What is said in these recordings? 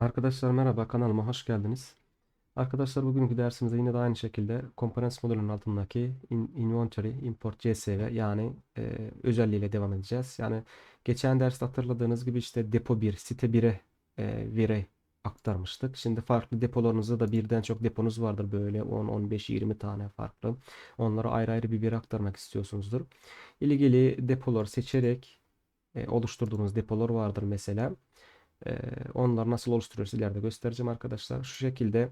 Arkadaşlar merhaba kanalıma hoş geldiniz. Arkadaşlar bugünkü dersimizde yine de aynı şekilde Components modülünün altındaki in- Inventory, Import CSV yani e, özelliğiyle devam edeceğiz. Yani geçen derste hatırladığınız gibi işte depo 1, site 1'e e, veri aktarmıştık. Şimdi farklı depolarınızda da birden çok deponuz vardır böyle 10, 15, 20 tane farklı. Onlara ayrı ayrı bir veri aktarmak istiyorsunuzdur. İlgili depoları seçerek e, oluşturduğunuz depolar vardır mesela. Ee, onları nasıl oluşturuyoruz ileride göstereceğim arkadaşlar. Şu şekilde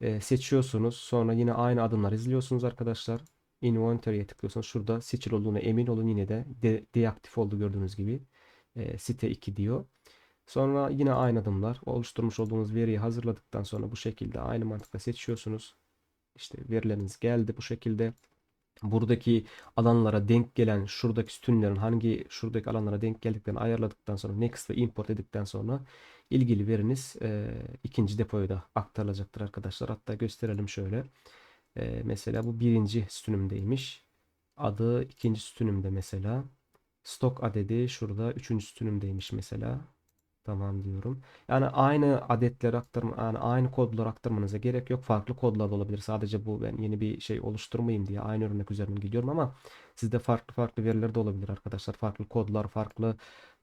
e, seçiyorsunuz. Sonra yine aynı adımları izliyorsunuz arkadaşlar. Inventory'e tıklıyorsunuz. Şurada seçili olduğuna emin olun. Yine de, de deaktif oldu gördüğünüz gibi. E, site 2 diyor. Sonra yine aynı adımlar. Oluşturmuş olduğunuz veriyi hazırladıktan sonra bu şekilde aynı mantıkla seçiyorsunuz. İşte verileriniz geldi bu şekilde buradaki alanlara denk gelen şuradaki sütunların hangi şuradaki alanlara denk geldiklerini ayarladıktan sonra next ve import dedikten sonra ilgili veriniz e, ikinci depoya da aktarılacaktır arkadaşlar. Hatta gösterelim şöyle. E, mesela bu birinci sütunumdaymış. Adı ikinci sütunumda mesela. Stok adedi şurada üçüncü sütunumdaymış mesela. Tamam diyorum. Yani aynı adetleri aktarma, yani aynı kodları aktarmanıza gerek yok. Farklı kodlar da olabilir. Sadece bu ben yeni bir şey oluşturmayayım diye aynı örnek üzerinden gidiyorum ama sizde farklı farklı veriler de olabilir arkadaşlar. Farklı kodlar, farklı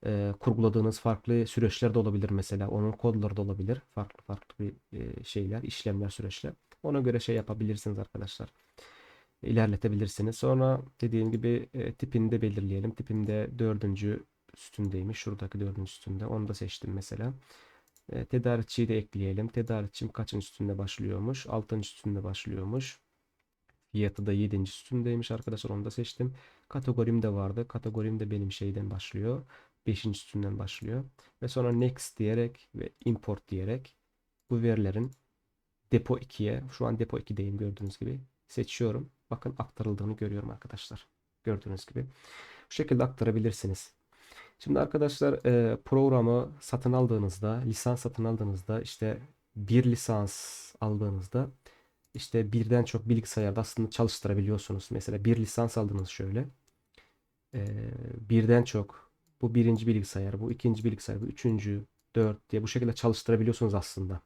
e, kurguladığınız farklı süreçler de olabilir mesela. Onun kodları da olabilir. Farklı farklı bir e, şeyler, işlemler, süreçler. Ona göre şey yapabilirsiniz arkadaşlar. İlerletebilirsiniz. Sonra dediğim gibi e, tipini de belirleyelim. Tipinde dördüncü sütundaymış. Şuradaki dördüncü sütunda. Onu da seçtim mesela. E, tedarikçiyi de ekleyelim. Tedarikçim kaçıncı sütunda başlıyormuş? Altıncı sütunda başlıyormuş. Fiyatı da yedinci sütundaymış arkadaşlar. Onu da seçtim. Kategorim de vardı. Kategorim de benim şeyden başlıyor. Beşinci sütundan başlıyor. Ve sonra next diyerek ve import diyerek bu verilerin depo 2'ye şu an depo 2'deyim gördüğünüz gibi seçiyorum. Bakın aktarıldığını görüyorum arkadaşlar. Gördüğünüz gibi. Bu şekilde aktarabilirsiniz. Şimdi arkadaşlar e, programı satın aldığınızda, lisans satın aldığınızda işte bir lisans aldığınızda işte birden çok bilgisayarda aslında çalıştırabiliyorsunuz. Mesela bir lisans aldınız şöyle. E, birden çok bu birinci bilgisayar, bu ikinci bilgisayar, bu üçüncü, dört diye bu şekilde çalıştırabiliyorsunuz aslında.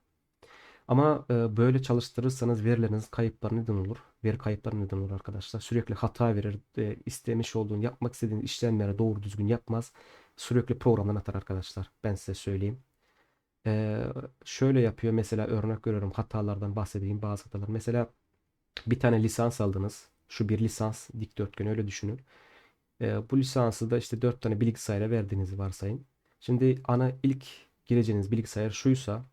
Ama e, böyle çalıştırırsanız verileriniz kayıpları neden olur. Veri kayıpları neden olur arkadaşlar. Sürekli hata verir. E, istemiş olduğun, yapmak istediğiniz işlemleri doğru düzgün yapmaz. Sürekli programdan atar arkadaşlar. Ben size söyleyeyim. E, şöyle yapıyor. Mesela örnek veriyorum. Hatalardan bahsedeyim. Bazı hatalar. Mesela bir tane lisans aldınız. Şu bir lisans dikdörtgen öyle düşünün. E, bu lisansı da işte dört tane bilgisayara verdiğinizi varsayın. Şimdi ana ilk gireceğiniz bilgisayar şuysa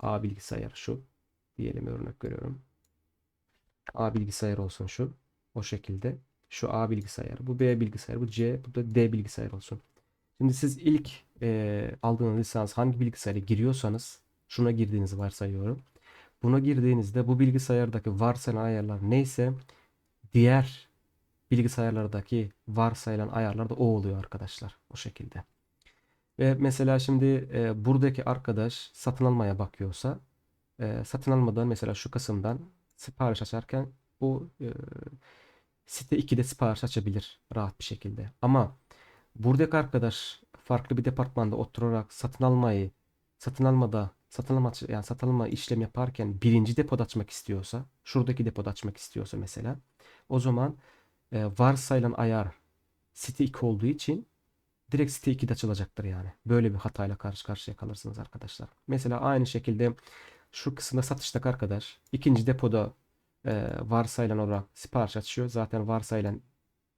A bilgisayar şu. Diyelim örnek veriyorum. A bilgisayar olsun şu. O şekilde. Şu A bilgisayar. Bu B bilgisayar. Bu C. Bu da D bilgisayar olsun. Şimdi siz ilk e, aldığınız lisans hangi bilgisayara giriyorsanız şuna girdiğinizi varsayıyorum. Buna girdiğinizde bu bilgisayardaki varsayılan ayarlar neyse diğer bilgisayarlardaki varsayılan ayarlar da o oluyor arkadaşlar. O şekilde. Ve mesela şimdi e, buradaki arkadaş satın almaya bakıyorsa e, satın almadan mesela şu kısımdan sipariş açarken bu e, site 2'de sipariş açabilir rahat bir şekilde. Ama buradaki arkadaş farklı bir departmanda oturarak satın almayı satın almada satın alma yani satın alma işlem yaparken birinci depoda açmak istiyorsa şuradaki depoda açmak istiyorsa mesela o zaman e, varsayılan ayar site 2 olduğu için direkt site 2'de açılacaktır yani. Böyle bir hatayla karşı karşıya kalırsınız arkadaşlar. Mesela aynı şekilde şu kısımda satıştaki arkadaş ikinci depoda e, varsayılan olarak sipariş açıyor. Zaten varsayılan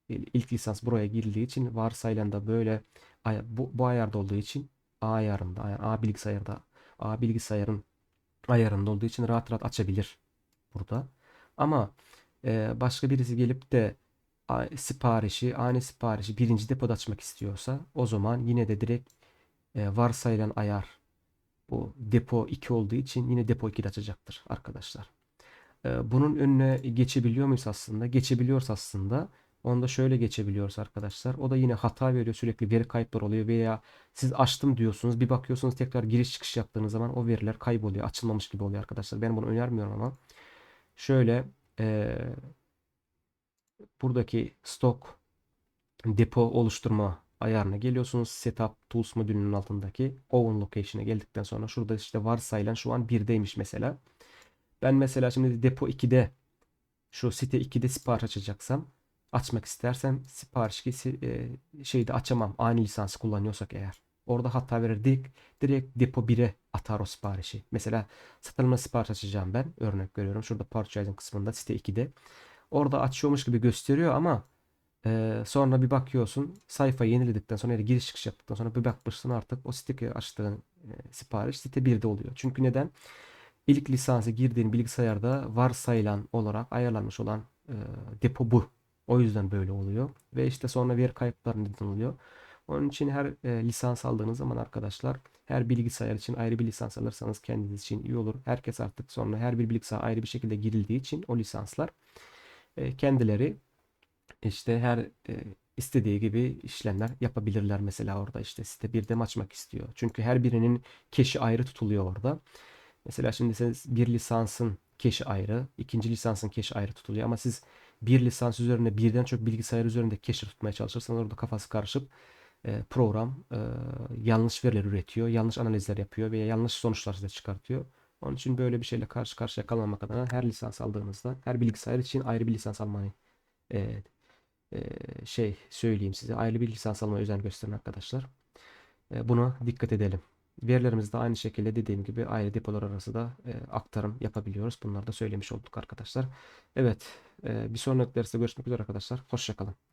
ilk lisans buraya girildiği için varsayılan da böyle bu, bu ayarda olduğu için A ayarında A bilgisayarda A bilgisayarın ayarında olduğu için rahat rahat açabilir burada. Ama e, başka birisi gelip de siparişi, aynı siparişi birinci depoda açmak istiyorsa o zaman yine de direkt e, varsayılan ayar bu depo 2 olduğu için yine depo 2'de açacaktır arkadaşlar. E, bunun önüne geçebiliyor muyuz aslında? Geçebiliyoruz aslında. Onu da şöyle geçebiliyoruz arkadaşlar. O da yine hata veriyor. Sürekli veri kayıpları oluyor veya siz açtım diyorsunuz. Bir bakıyorsunuz tekrar giriş çıkış yaptığınız zaman o veriler kayboluyor. Açılmamış gibi oluyor arkadaşlar. Ben bunu önermiyorum ama. Şöyle e, buradaki stok depo oluşturma ayarına geliyorsunuz. Setup Tools modülünün altındaki Own Location'a geldikten sonra şurada işte varsayılan şu an 1'deymiş mesela. Ben mesela şimdi depo 2'de şu site 2'de sipariş açacaksam açmak istersem sipariş e, şeyde açamam. Aynı lisansı kullanıyorsak eğer. Orada hata verir. Direkt, depo 1'e atar o siparişi. Mesela satılma sipariş açacağım ben. Örnek veriyorum. Şurada purchasing kısmında site 2'de. Orada açıyormuş gibi gösteriyor ama e, sonra bir bakıyorsun sayfayı yeniledikten sonra ya giriş çıkış yaptıktan sonra bir bakmışsın artık o siteki açtığın e, sipariş site 1'de oluyor. Çünkü neden? İlk lisansı girdiğin bilgisayarda varsayılan olarak ayarlanmış olan e, depo bu. O yüzden böyle oluyor. Ve işte sonra veri kayıpları neden oluyor. Onun için her e, lisans aldığınız zaman arkadaşlar her bilgisayar için ayrı bir lisans alırsanız kendiniz için iyi olur. Herkes artık sonra her bir bilgisayar ayrı bir şekilde girildiği için o lisanslar e, kendileri işte her e, istediği gibi işlemler yapabilirler. Mesela orada işte site bir de açmak istiyor. Çünkü her birinin keşi ayrı tutuluyor orada. Mesela şimdi siz bir lisansın keşi ayrı, ikinci lisansın keşi ayrı tutuluyor ama siz bir lisans üzerinde birden çok bilgisayar üzerinde keşi tutmaya çalışırsanız orada kafası karışıp e, program e, yanlış veriler üretiyor, yanlış analizler yapıyor veya yanlış sonuçlar size çıkartıyor. Onun için böyle bir şeyle karşı karşıya kalmamak adına her lisans aldığınızda her bilgisayar için ayrı bir lisans almayı e, e, şey söyleyeyim size. Ayrı bir lisans almaya özen gösterin arkadaşlar. E, buna dikkat edelim. Verilerimizi de aynı şekilde dediğim gibi ayrı depolar arası da e, aktarım yapabiliyoruz. Bunları da söylemiş olduk arkadaşlar. Evet, e, bir sonraki derste görüşmek üzere arkadaşlar. Hoşçakalın.